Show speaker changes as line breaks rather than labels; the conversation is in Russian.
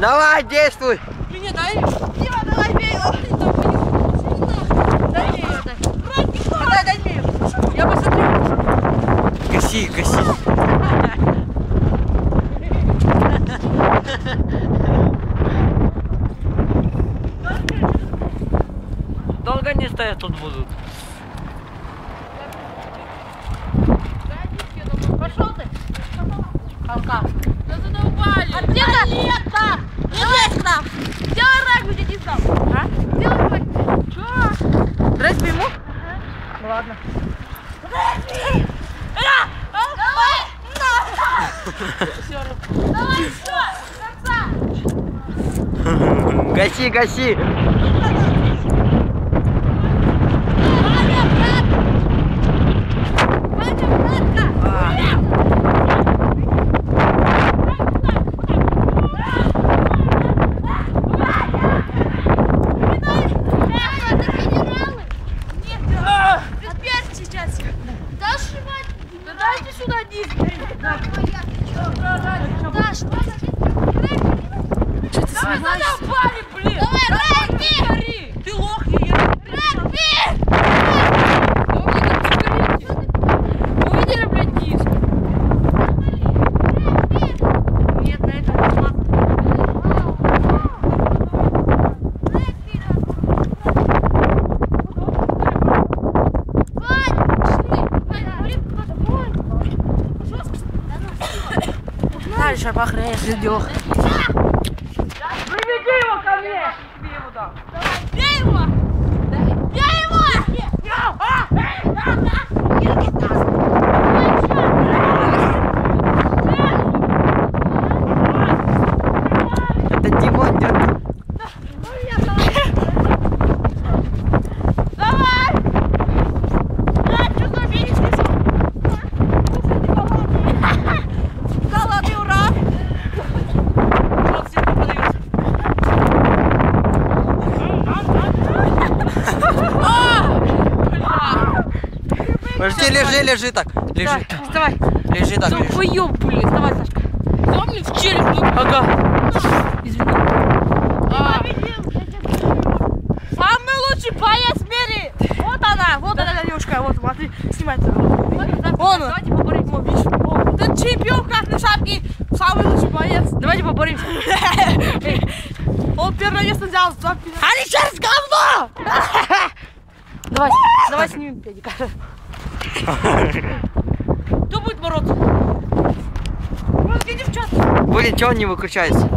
Давай, действуй!
Мне дай. Дима, давай бей. Дай мне её, дай. Дай, дай мне её. Я посмотрю.
Гаси, гаси. Долго не стоять тут будут.
Пошел ты. Халка. Регби, иди к нам. А? Регби. Чё? Регби ему? Ну ладно. Регби! Давай! Все! Конца!
Гаси, гаси.
Дайте сюда диск. Что ты задолбали, Дальше похрен, ждёх. Приведи его ко мне! Я тебе его дам. Бей его! Бей его!
Это Димон идет.
Давай! Да, что забить? Голодный ура! Вот все подают. А! Бля!
Подожди, лежи, лежи так. Лежи.
Вставай.
Лежи так. лежи.
Долбоёб, блин. Вставай, Сашка. Да, блин, в челюсть. Ага. Извини. А. Самый лучший боец в мире. Вот она, вот она девушка. Вот, смотри, снимай. Вон он. Давайте поборемся. Вот, видишь? О, Ты чемпион красной шапки. Самый лучший боец. Давайте поборемся. Он первое место взял. Они сейчас говно! Давай, давай снимем педика. Кто будет бороться? В чат.
Блин, чего он не выключается?